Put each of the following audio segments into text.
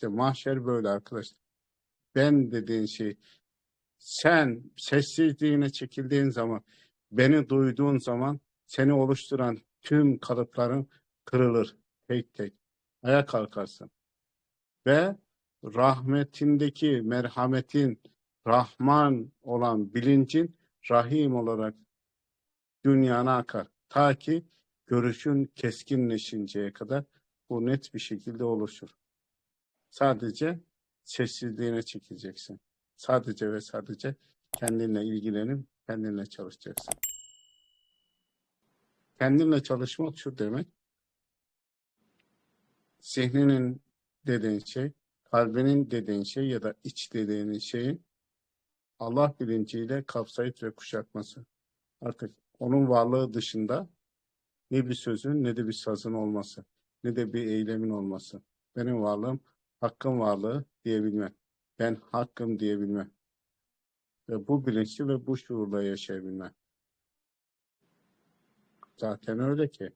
İşte mahşer böyle arkadaşlar. Ben dediğin şey sen sessizliğine çekildiğin zaman beni duyduğun zaman seni oluşturan tüm kalıpların kırılır tek tek. Ayağa kalkarsın. Ve rahmetindeki merhametin Rahman olan bilincin Rahim olarak dünyana akar. Ta ki görüşün keskinleşinceye kadar bu net bir şekilde oluşur. Sadece sessizliğine çekileceksin. Sadece ve sadece kendinle ilgilenip kendinle çalışacaksın. Kendinle çalışmak şu demek. Zihninin dediğin şey, kalbinin dediğin şey ya da iç dediğin şeyin Allah bilinciyle kapsayıp ve kuşatması. Artık onun varlığı dışında ne bir sözün ne de bir sazın olması, ne de bir eylemin olması. Benim varlığım hakkın varlığı diyebilme. Ben hakkım diyebilme. Ve bu bilinçli ve bu şuurla yaşayabilme. Zaten öyle ki.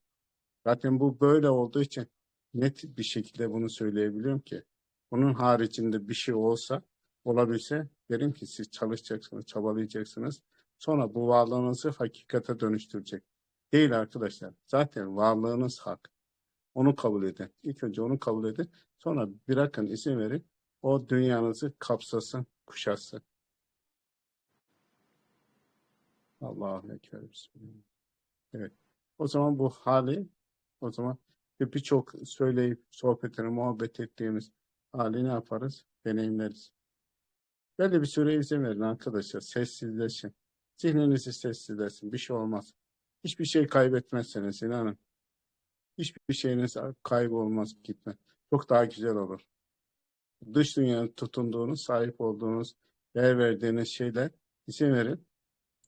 Zaten bu böyle olduğu için net bir şekilde bunu söyleyebiliyorum ki. Bunun haricinde bir şey olsa, olabilse derim ki siz çalışacaksınız, çabalayacaksınız. Sonra bu varlığınızı hakikate dönüştürecek. Değil arkadaşlar. Zaten varlığınız hak. Onu kabul edin. İlk önce onu kabul edin. Sonra bırakın izin verin. O dünyanızı kapsasın, kuşatsın. Allahu Ekber. Evet. O zaman bu hali, o zaman birçok söyleyip sohbetini, muhabbet ettiğimiz hali ne yaparız? Deneyimleriz. Böyle bir süre izin verin arkadaşlar. Sessizleşin. Zihninizi sessizleşsin. Bir şey olmaz. Hiçbir şey kaybetmezsiniz inanın. Hiçbir şeyiniz kaybolmaz gitme. Çok daha güzel olur. Dış dünyaya tutunduğunuz, sahip olduğunuz, değer verdiğiniz şeyler izin verin.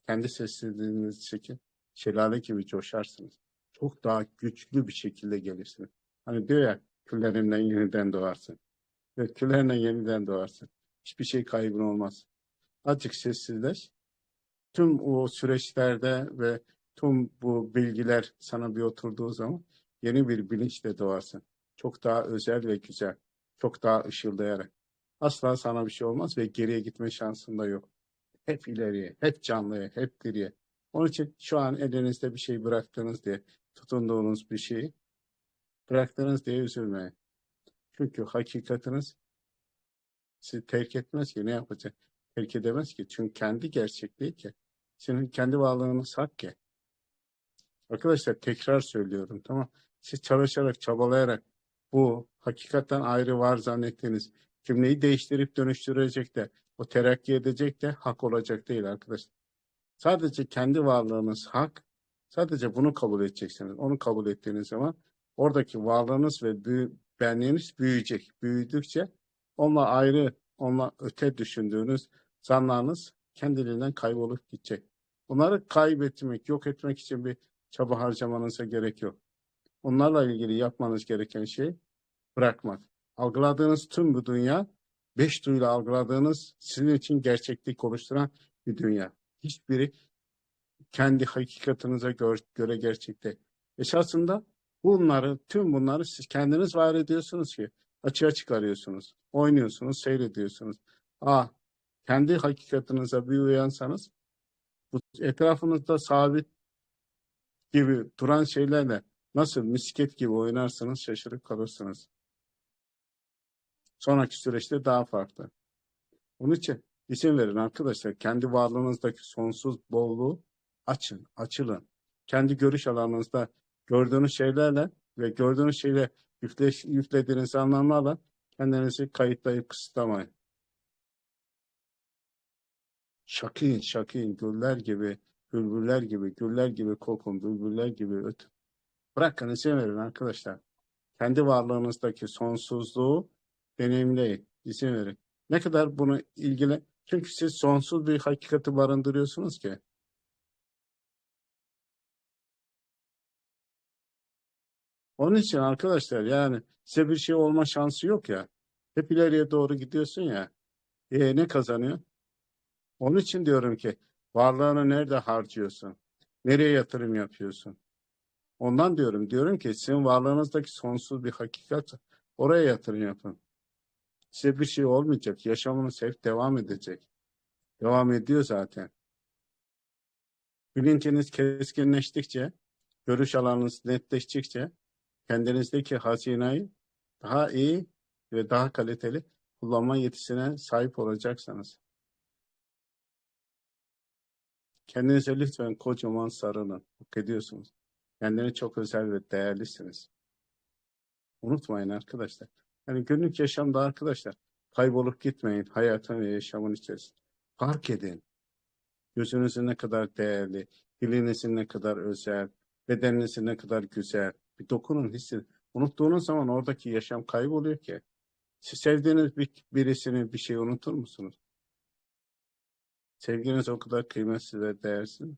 Kendi sessizliğinizi çekin. Şelale gibi coşarsınız. Çok daha güçlü bir şekilde gelirsiniz. Hani diyor ya küllerinden yeniden doğarsın. Ve küllerinden yeniden doğarsın. Hiçbir şey kaybın olmaz. Azıcık sessizleş. Tüm o süreçlerde ve tüm bu bilgiler sana bir oturduğu zaman yeni bir bilinçle doğarsın. Çok daha özel ve güzel. Çok daha ışıldayarak. Asla sana bir şey olmaz ve geriye gitme şansın da yok. Hep ileriye, hep canlıya, hep diriye. Onun için şu an elinizde bir şey bıraktınız diye, tutunduğunuz bir şeyi bıraktınız diye üzülmeyin. Çünkü hakikatiniz sizi terk etmez ki ne yapacak? Terk edemez ki. Çünkü kendi gerçekliği ki. Senin kendi varlığınız hak ki. Arkadaşlar tekrar söylüyorum tamam. Siz çalışarak, çabalayarak bu hakikatten ayrı var zannettiğiniz cümleyi değiştirip dönüştürecek de o terakki edecek de hak olacak değil arkadaşlar. Sadece kendi varlığınız hak. Sadece bunu kabul edeceksiniz. Onu kabul ettiğiniz zaman oradaki varlığınız ve büyü, benliğiniz büyüyecek. Büyüdükçe onunla ayrı, onunla öte düşündüğünüz zanlarınız kendiliğinden kaybolup gidecek. Bunları kaybetmek, yok etmek için bir çaba harcamanıza gerek yok. Onlarla ilgili yapmanız gereken şey bırakmak. Algıladığınız tüm bu dünya, beş duyuyla algıladığınız sizin için gerçeklik oluşturan bir dünya. Hiçbiri kendi hakikatinize gö göre gerçekte. Esasında bunları, tüm bunları siz kendiniz var ediyorsunuz ki açığa çıkarıyorsunuz, oynuyorsunuz, seyrediyorsunuz. Ah, kendi hakikatinize bir uyansanız, bu etrafınızda sabit gibi duran şeylerle nasıl misket gibi oynarsanız şaşırıp kalırsınız. Sonraki süreçte daha farklı. Onun için izin verin arkadaşlar. Kendi varlığınızdaki sonsuz bolluğu açın, açılın. Kendi görüş alanınızda gördüğünüz şeylerle ve gördüğünüz şeyle yükle, yüklediğiniz anlamlarla kendinizi kayıtlayıp kısıtlamayın. Şakın, şakın, güller gibi, bülbüller gibi, güller gibi kokun, bülbüller gibi ötün. Bırakın izin verin arkadaşlar. Kendi varlığınızdaki sonsuzluğu deneyimleyin, izin verin. Ne kadar bunu ilgili... Çünkü siz sonsuz bir hakikati barındırıyorsunuz ki. Onun için arkadaşlar yani size bir şey olma şansı yok ya. Hep ileriye doğru gidiyorsun ya. E, ne kazanıyor? Onun için diyorum ki varlığını nerede harcıyorsun? Nereye yatırım yapıyorsun? Ondan diyorum. Diyorum ki sizin varlığınızdaki sonsuz bir hakikat oraya yatırım yapın. Size bir şey olmayacak. Yaşamınız hep devam edecek. Devam ediyor zaten. Bilinciniz keskinleştikçe, görüş alanınız netleştikçe kendinizdeki hazineyi daha iyi ve daha kaliteli kullanma yetisine sahip olacaksınız. Kendinize lütfen kocaman sarılın. Hak ediyorsunuz. Kendini çok özel ve değerlisiniz. Unutmayın arkadaşlar. Yani günlük yaşamda arkadaşlar kaybolup gitmeyin hayatın ve yaşamın içerisinde. Fark edin. Gözünüzün ne kadar değerli, dilinizin ne kadar özel, bedeninizin ne kadar güzel. Bir dokunun, hissedin. Unuttuğunuz zaman oradaki yaşam kayboluyor ki. Siz sevdiğiniz bir, birisini, bir şey unutur musunuz? Sevginiz o kadar kıymetli ve değersiz.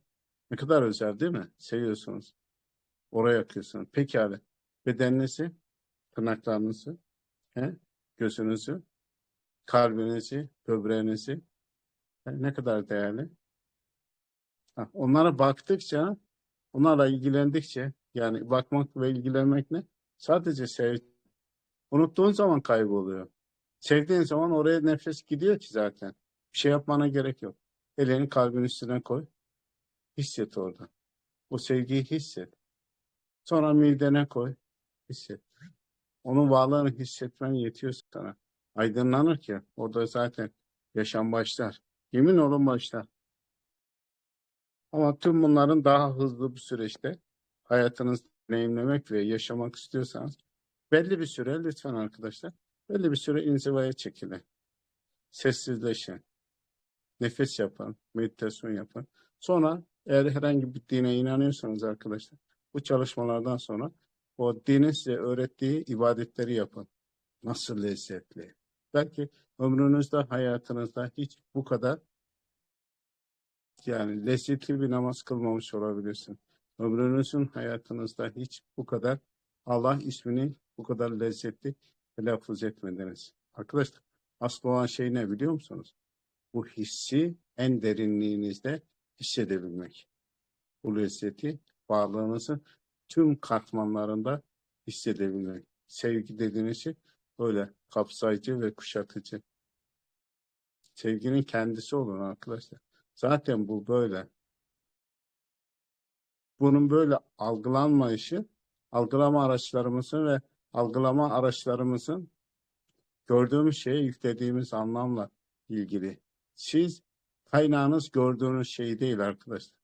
Ne kadar özel değil mi? Seviyorsunuz. Oraya akıyorsunuz. Pekala. Bedeninizi, tırnaklarınızı, he? gözünüzü, kalbinizi, böbreğinizi he? ne kadar değerli. Ha, onlara baktıkça, onlarla ilgilendikçe yani bakmak ve ilgilenmek ne? Sadece sev. Unuttuğun zaman kayboluyor. Sevdiğin zaman oraya nefes gidiyor ki zaten. Bir şey yapmana gerek yok. Elini kalbin üstüne koy. Hisset orada. O sevgiyi hisset. Sonra midene koy. Hisset. Onun varlığını hissetmen yetiyor sana. Aydınlanır ki orada zaten yaşam başlar. Yemin olun başlar. Ama tüm bunların daha hızlı bir süreçte hayatınızı deneyimlemek ve yaşamak istiyorsanız belli bir süre lütfen arkadaşlar belli bir süre inzivaya çekilin. Sessizleşin. Nefes yapın. Meditasyon yapın. Sonra eğer herhangi bir dine inanıyorsanız arkadaşlar bu çalışmalardan sonra o dinin size öğrettiği ibadetleri yapın. Nasıl lezzetli. Belki ömrünüzde, hayatınızda hiç bu kadar yani lezzetli bir namaz kılmamış olabilirsin. Ömrünüzün hayatınızda hiç bu kadar Allah ismini bu kadar lezzetli telaffuz etmediniz. Arkadaşlar asıl olan şey ne biliyor musunuz? Bu hissi en derinliğinizde hissedebilmek. Bu lezzeti varlığınızın tüm katmanlarında hissedebilmek. Sevgi dediğiniz şey böyle kapsayıcı ve kuşatıcı. Sevginin kendisi olun arkadaşlar. Zaten bu böyle. Bunun böyle algılanmayışı, algılama araçlarımızın ve algılama araçlarımızın gördüğümüz şeye yüklediğimiz anlamla ilgili. Siz kaynağınız gördüğünüz şey değil arkadaşlar.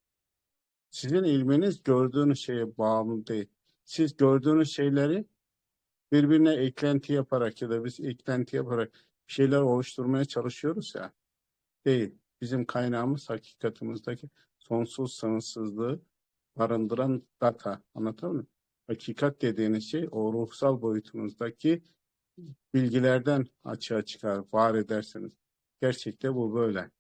Sizin ilminiz gördüğünüz şeye bağımlı değil. Siz gördüğünüz şeyleri birbirine eklenti yaparak ya da biz eklenti yaparak bir şeyler oluşturmaya çalışıyoruz ya. Değil. Bizim kaynağımız hakikatimizdeki sonsuz sınırsızlığı barındıran data. Anlatabiliyor muyum? Hakikat dediğiniz şey o ruhsal boyutumuzdaki bilgilerden açığa çıkar, var ederseniz. Gerçekte bu böyle.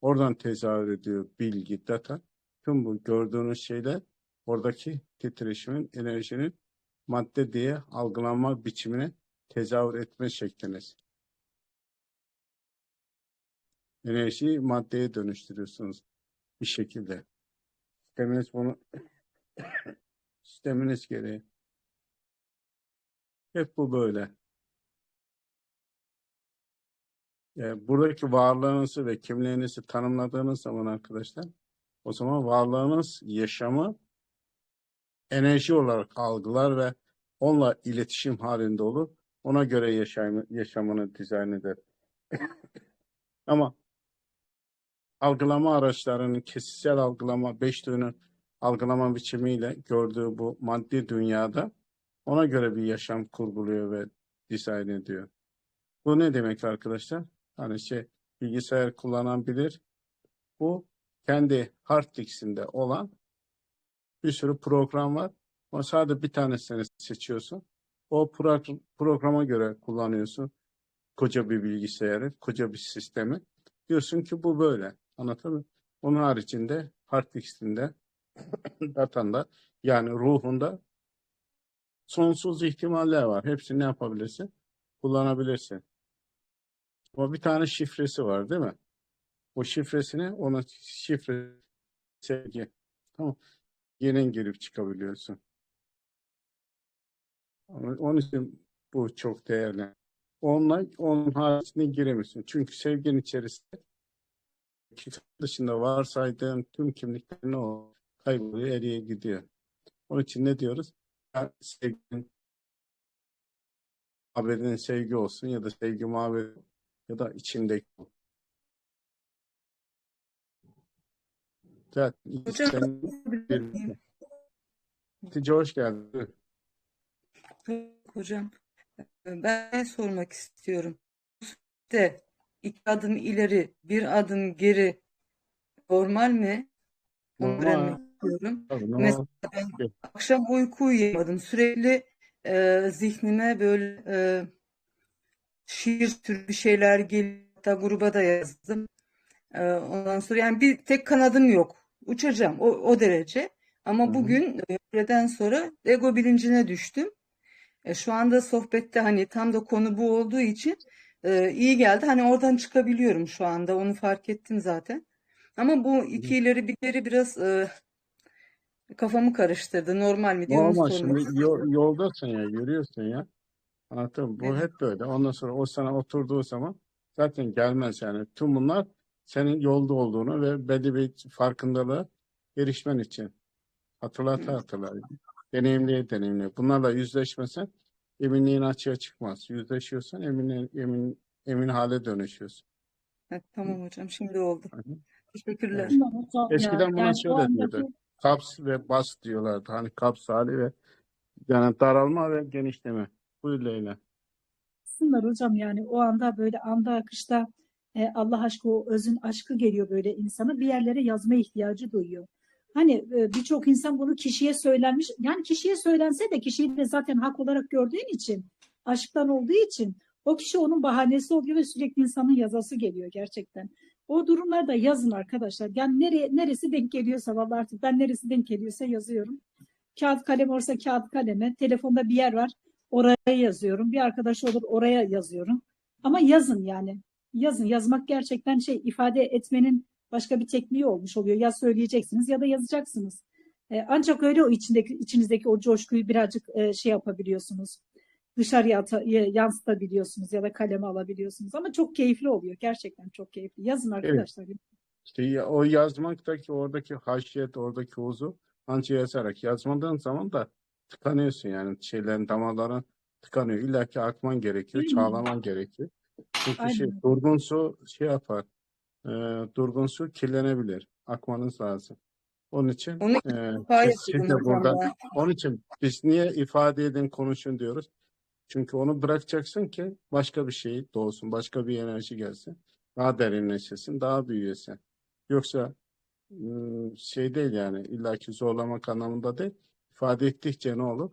Oradan tezahür ediyor bilgi, data. Tüm bu gördüğünüz şeyler oradaki titreşimin, enerjinin madde diye algılanma biçimine tezahür etme şekliniz. Enerjiyi maddeye dönüştürüyorsunuz bir şekilde. Sisteminiz bunu sisteminiz gereği. Hep bu böyle. Yani buradaki varlığınızı ve kimliğinizi tanımladığınız zaman arkadaşlar o zaman varlığınız yaşamı enerji olarak algılar ve onunla iletişim halinde olur. Ona göre yaşam, yaşamını dizayn eder. Ama algılama araçlarının kesitsel algılama, beş duyunun algılama biçimiyle gördüğü bu maddi dünyada ona göre bir yaşam kurguluyor ve dizayn ediyor. Bu ne demek arkadaşlar? Hani şey bilgisayar kullanan bilir. Bu kendi hard olan bir sürü program var. Ama sadece bir tanesini seçiyorsun. O pro- programa göre kullanıyorsun. Koca bir bilgisayarı, koca bir sistemi. Diyorsun ki bu böyle. Anlatabiliyor muyum? Onun haricinde hard diskinde, datanda yani ruhunda sonsuz ihtimaller var. Hepsini ne yapabilirsin? Kullanabilirsin. Ama bir tane şifresi var değil mi? O şifresini ona şifre sevgi. Tamam. Yeni girip çıkabiliyorsun. Onun için bu çok değerli. onunla onun haricine giremiyorsun. Çünkü sevginin içerisinde kitap dışında varsaydığın tüm kimliklerin o kayboluyor, eriye gidiyor. Onun için ne diyoruz? Ya sevginin haberinin sevgi olsun ya da sevgi muhabbeti ya da içindeki Zaten Hocam Hatice hoş geldin. hocam ben sormak istiyorum. De iki adım ileri, bir adım geri normal mi? Normal. Tabii, Mesela ben akşam uyku uyuyamadım. Sürekli e, zihnime böyle e, şiir türü bir şeyler geliyor. Hatta gruba da yazdım. E, ondan sonra yani bir tek kanadım yok. Uçacağım o, o derece. Ama Hı hı. bugün e, öğleden sonra ego bilincine düştüm. E, şu anda sohbette hani tam da konu bu olduğu için e, iyi geldi. Hani oradan çıkabiliyorum şu anda. Onu fark ettim zaten. Ama bu iki ileri bir geri biraz e, kafamı karıştırdı. Normal mi diye onu Normal şimdi yol, yoldasın ya, yürüyorsun ya. Anladın? Bu Evet. hep böyle. Ondan sonra o sana oturduğu zaman zaten gelmez yani. Tüm bunlar senin yolda olduğunu ve belli bir farkındalığa erişmen için. Hatırlata hatırla. Deneyimleye deneyimleye. Bunlarla yüzleşmesen eminliğin açığa çıkmaz. Yüzleşiyorsan emin, emin, emin hale dönüşüyorsun. Evet, tamam hocam şimdi oldu. Hı hı. Teşekkürler. Ya. Eskiden buna Yani şöyle andaki diyordu. Kaps ve bas diyorlardı. Hani kaps hali ve yani daralma ve genişleme. Buyur Leyla. kısımlar hocam yani o anda böyle anda akışta e, Allah aşkı o özün aşkı geliyor böyle insana bir yerlere yazma ihtiyacı duyuyor. Hani e, birçok insan bunu kişiye söylenmiş yani kişiye söylense de kişiyi de zaten hak olarak gördüğün için aşktan olduğu için o kişi onun bahanesi oluyor ve sürekli insanın yazası geliyor gerçekten. O durumlarda yazın arkadaşlar. Yani nereye, neresi denk geliyorsa vallahi artık ben neresi denk geliyorsa yazıyorum. Kağıt kalem olsa kağıt kaleme, telefonda bir yer var. Oraya yazıyorum. Bir arkadaş olur oraya yazıyorum. Ama yazın yani. Yazın. Yazmak gerçekten şey ifade etmenin başka bir tekniği olmuş oluyor. Ya söyleyeceksiniz ya da yazacaksınız. E, ancak öyle o içindeki içinizdeki o coşkuyu birazcık e, şey yapabiliyorsunuz. Dışarıya ata- ya- yansıtabiliyorsunuz ya da kaleme alabiliyorsunuz. Ama çok keyifli oluyor. Gerçekten çok keyifli. Yazın arkadaşlar. İşte ya- o yazmaktaki oradaki haşiyet, oradaki huzur ancak yazarak. Yazmadığın zaman da tıkanıyorsun yani şeylerin damarların tıkanıyor. İlla ki akman gerekiyor, Değil mi? çağlaman gerekiyor. Çünkü şey, Aynen. durgun su şey yapar. e, durgun su kirlenebilir. Akmanız lazım. Onun için Onu e, hocam burada onun için biz niye ifade edin, konuşun diyoruz. Çünkü onu bırakacaksın ki başka bir şey doğsun, başka bir enerji gelsin. Daha derinleşesin, daha büyüyesin. Yoksa ım, şey değil yani illaki zorlamak anlamında değil. İfade ettikçe ne olur?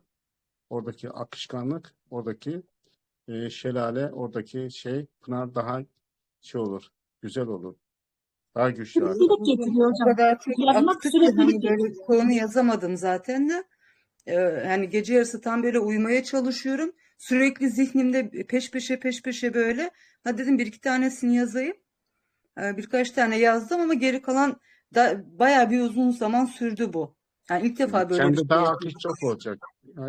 Oradaki akışkanlık, oradaki e, şelale, oradaki şey pınar daha şey olur, güzel olur. Daha güçlü. Süreklilik getiriyor hocam. kadar çok Yazmak süreklilik hani böyle konu yazamadım zaten de. Ee, hani gece yarısı tam böyle uyumaya çalışıyorum. Sürekli zihnimde peş peşe peş peşe böyle. Ha dedim bir iki tanesini yazayım. Ee, birkaç tane yazdım ama geri kalan da bayağı bir uzun zaman sürdü bu. Yani ilk defa böyle Sende şey daha akış çok olacak.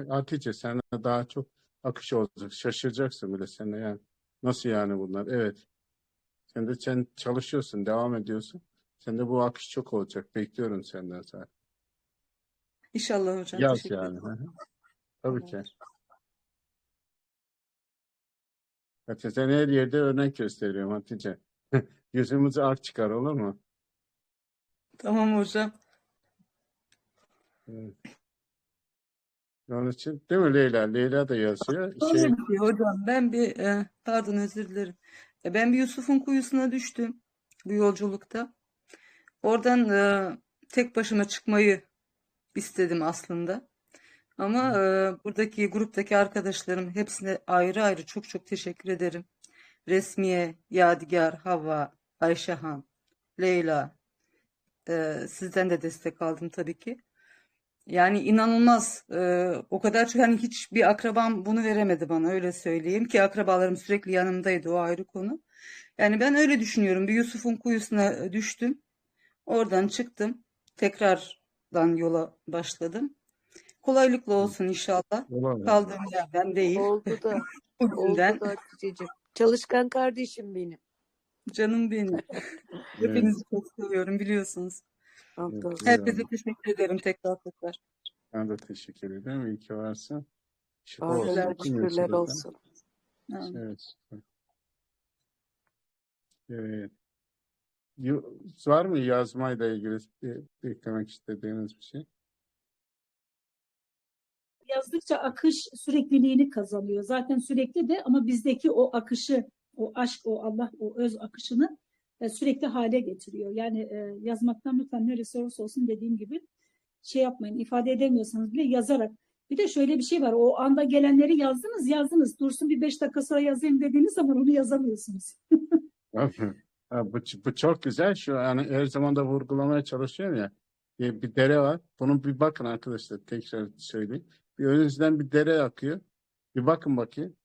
Hatice sende daha çok akış olacak. Şaşıracaksın bile sen de yani. Nasıl yani bunlar? Evet. Sen de sen çalışıyorsun, devam ediyorsun. Sende bu akış çok olacak. Bekliyorum senden zaten. İnşallah hocam. Yaz Teşekkür yani. Hı hı. Tabii ki. Hatice sen her yerde örnek gösteriyorum Hatice. Yüzümüzü ak çıkar olur mu? Tamam hocam. Evet. Onun için değil mi Leyla? Leyla da yazıyor. Şey, şey hocam ben bir e, pardon özür dilerim. E, ben bir Yusuf'un kuyusuna düştüm bu yolculukta. Oradan e, tek başıma çıkmayı istedim aslında. Ama e, buradaki gruptaki arkadaşlarım hepsine ayrı ayrı çok çok teşekkür ederim. Resmiye, Yadigar, Havva, Ayşehan, Leyla, e, sizden de destek aldım tabii ki. Yani inanılmaz. e, o kadar çok hani hiçbir akrabam bunu veremedi bana öyle söyleyeyim ki akrabalarım sürekli yanımdaydı o ayrı konu. Yani ben öyle düşünüyorum. Bir Yusuf'un kuyusuna düştüm. Oradan çıktım. Tekrardan yola başladım. Kolaylıkla olsun inşallah. Olabilir. Kaldığım yerden değil, Oldu da, oldu da. Çalışkan kardeşim benim. Canım benim. Evet. Hepinizi çok seviyorum biliyorsunuz. Herkese teşekkür ederim tekrar tekrar. Ben de teşekkür ederim. İyi ki varsın. Şükürler Cümlesinden. olsun. Evet. Evet. Var mı yazmayla ilgili bir, bir eklemek istediğiniz bir şey? Yazdıkça akış sürekliliğini kazanıyor. Zaten sürekli de ama bizdeki o akışı, o aşk, o Allah, o öz akışını e, sürekli hale getiriyor. Yani e, yazmaktan lütfen neresi olursa olsun dediğim gibi şey yapmayın, ifade edemiyorsanız bile yazarak. Bir de şöyle bir şey var, o anda gelenleri yazdınız, yazdınız. Dursun bir beş dakika sonra yazayım dediğiniz zaman onu yazamıyorsunuz. Bu, bu çok güzel. Şu yani her zaman da vurgulamaya çalışıyorum ya. Bir, bir dere var. Bunun bir bakın arkadaşlar. Tekrar söyleyeyim. Bir önünüzden bir dere akıyor. Bir bakın bakayım.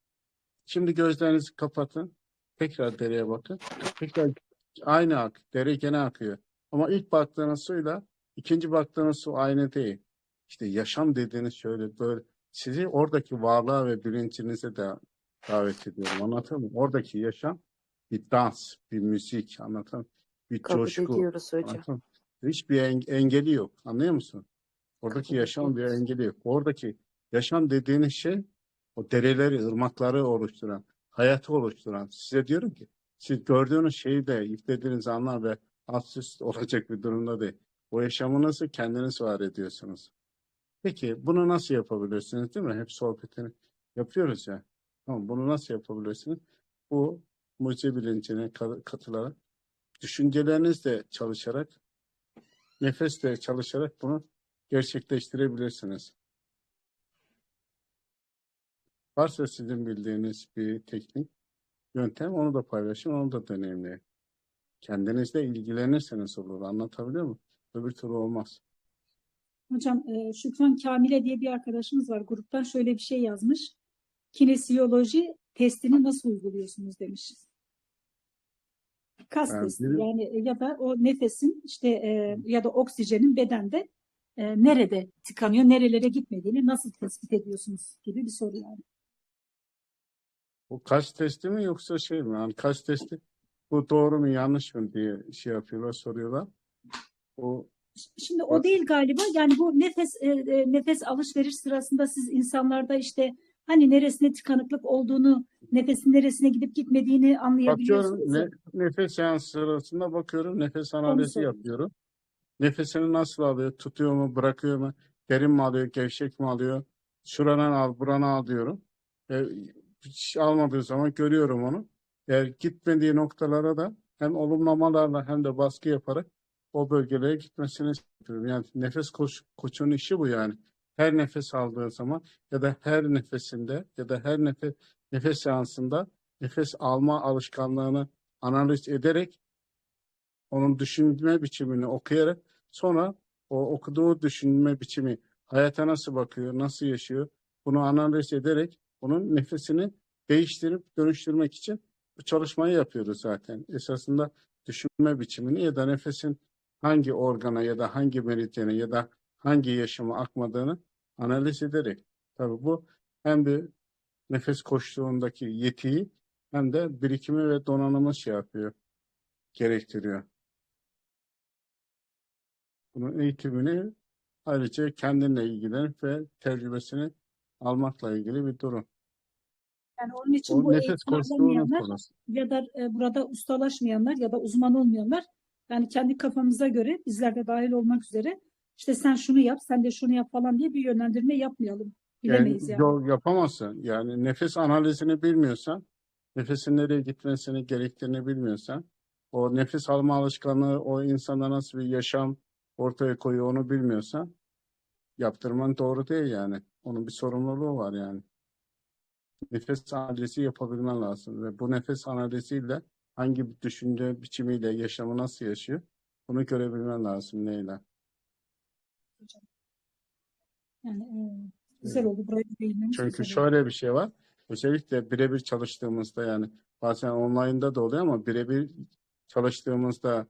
Şimdi gözlerinizi kapatın. Tekrar dereye bakın. Tekrar aynı ak. Dere gene akıyor. Ama ilk baktığınız suyla ikinci baktığınız su aynı değil. İşte yaşam dediğiniz şöyle böyle sizi oradaki varlığa ve bilincinize de davet ediyorum. Anlatıyor muyum? Oradaki yaşam bir dans, bir müzik anlatan, bir Kabul coşku. ediyoruz hocam. Hiçbir en- engeli yok. Anlıyor musun? Oradaki Kabul yaşam bir engeli yok. Oradaki yaşam dediğiniz şey o dereleri, ırmakları oluşturan, hayatı oluşturan. Size diyorum ki siz gördüğünüz şeyi de yüklediğiniz anlar ve alt olacak bir durumda değil. O yaşamınızı kendiniz var ediyorsunuz. Peki bunu nasıl yapabilirsiniz değil mi? Hep sohbetini yapıyoruz ya. Tamam, bunu nasıl yapabilirsiniz? Bu mucize bilincine ka- katılarak, düşüncelerinizle çalışarak, nefesle çalışarak bunu gerçekleştirebilirsiniz. Varsa sizin bildiğiniz bir teknik, yöntem onu da paylaşın, onu da deneyimleyin. Kendinizle ilgilenirseniz olur. Anlatabiliyor muyum? Öbür türlü olmaz. Hocam e, Şükran Kamile diye bir arkadaşımız var. Gruptan şöyle bir şey yazmış. Kinesiyoloji testini nasıl uyguluyorsunuz demiş. Kas Ben testi yani ya da o nefesin işte e, ya da oksijenin bedende e, nerede tıkanıyor, nerelere gitmediğini nasıl tespit ediyorsunuz gibi bir soru yani. Bu kaç testi mi yoksa şey mi? Yani kaç testi bu doğru mu yanlış mı diye şey yapıyorlar, soruyorlar. O Şimdi o değil galiba. Yani bu nefes e, e, nefes alışveriş sırasında siz insanlarda işte hani neresine tıkanıklık olduğunu, nefesin neresine gidip gitmediğini bakıyorum anlayabiliyorsunuz. ne, ya. nefes seansı sırasında bakıyorum nefes analizi yapıyorum. Nefesini nasıl alıyor? Tutuyor mu? Bırakıyor mu? Derin mi alıyor? Gevşek mi alıyor? Şuradan al, buradan al diyorum. E, hiç almadığı zaman görüyorum onu. Eğer gitmediği noktalara da hem olumlamalarla hem de baskı yaparak o bölgelere gitmesini istiyorum. Yani nefes koç, koçun işi bu yani. Her nefes aldığı zaman ya da her nefesinde ya da her nefes nefes seansında nefes alma alışkanlığını analiz ederek onun düşünme biçimini okuyarak sonra o okuduğu düşünme biçimi hayata nasıl bakıyor, nasıl yaşıyor bunu analiz ederek onun nefesini değiştirip dönüştürmek için bu çalışmayı yapıyoruz zaten. Esasında düşünme biçimini ya da nefesin hangi organa ya da hangi meridyene ya da hangi yaşama akmadığını analiz ederek. Tabii bu hem bir nefes koştuğundaki yetiyi hem de birikimi ve donanımı şey yapıyor, gerektiriyor. Bunun eğitimini ayrıca kendinle ilgilenip ve tecrübesini almakla ilgili bir durum. Yani onun için O bu nefes alamayanlar ya da e, burada ustalaşmayanlar ya da uzman olmayanlar yani kendi kafamıza göre bizler de dahil olmak üzere işte sen şunu yap, sen de şunu yap falan diye bir yönlendirme yapmayalım. Bilemeyiz yani. yol yapamazsın. Yani nefes analizini bilmiyorsan, nefesin nereye gitmesini gerektiğini bilmiyorsan, o nefes alma alışkanlığı o insanda nasıl bir yaşam ortaya koyuyor onu bilmiyorsan, yaptırman doğru değil yani. Onun bir sorumluluğu var yani. Nefes analizi yapabilmen lazım ve bu nefes analiziyle hangi bir düşünce biçimiyle yaşamı nasıl yaşıyor, bunu görebilmen lazım neyle. Yani e, güzel oldu buraya da değinmemiz Çünkü güzel oldu. şöyle bir şey var. Özellikle birebir çalıştığımızda yani bazen online'da da oluyor ama birebir çalıştığımızda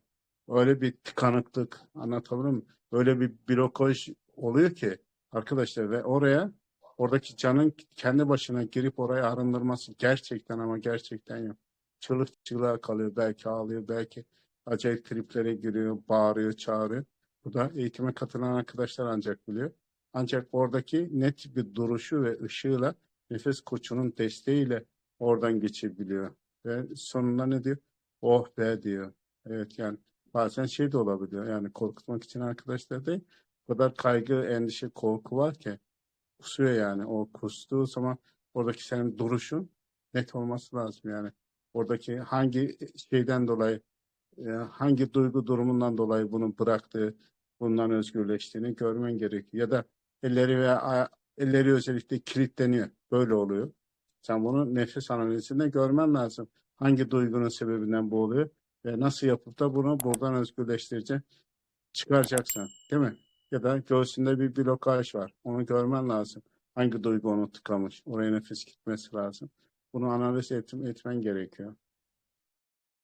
öyle bir tıkanıklık anlatabiliyor muyum? Öyle bir blokaj oluyor ki Arkadaşlar ve oraya oradaki canın kendi başına girip oraya arındırması gerçekten ama gerçekten yok. Çığlık çığlığa kalıyor. Belki ağlıyor. Belki acayip triplere giriyor. Bağırıyor, çağırıyor. Bu da eğitime katılan arkadaşlar ancak biliyor. Ancak oradaki net bir duruşu ve ışığıyla nefes koçunun desteğiyle oradan geçebiliyor. Ve sonunda ne diyor? Oh be diyor. Evet yani bazen şey de olabiliyor. Yani korkutmak için arkadaşlar değil. O kadar kaygı, endişe, korku var ki kusuyor yani. O kustuğu zaman oradaki senin duruşun net olması lazım yani. Oradaki hangi şeyden dolayı, e, hangi duygu durumundan dolayı bunu bıraktığı, bundan özgürleştiğini görmen gerekiyor. Ya da elleri ve aya- elleri özellikle kilitleniyor. Böyle oluyor. Sen bunu nefes analizinde görmen lazım. Hangi duygunun sebebinden bu oluyor ve nasıl yapıp da bunu buradan özgürleştireceksin, çıkaracaksın, değil mi? Ya da göğsünde bir blokaj var. Onu görmen lazım. Hangi duygu onu tıkamış? Oraya nefes gitmesi lazım. Bunu analiz et, etmen gerekiyor.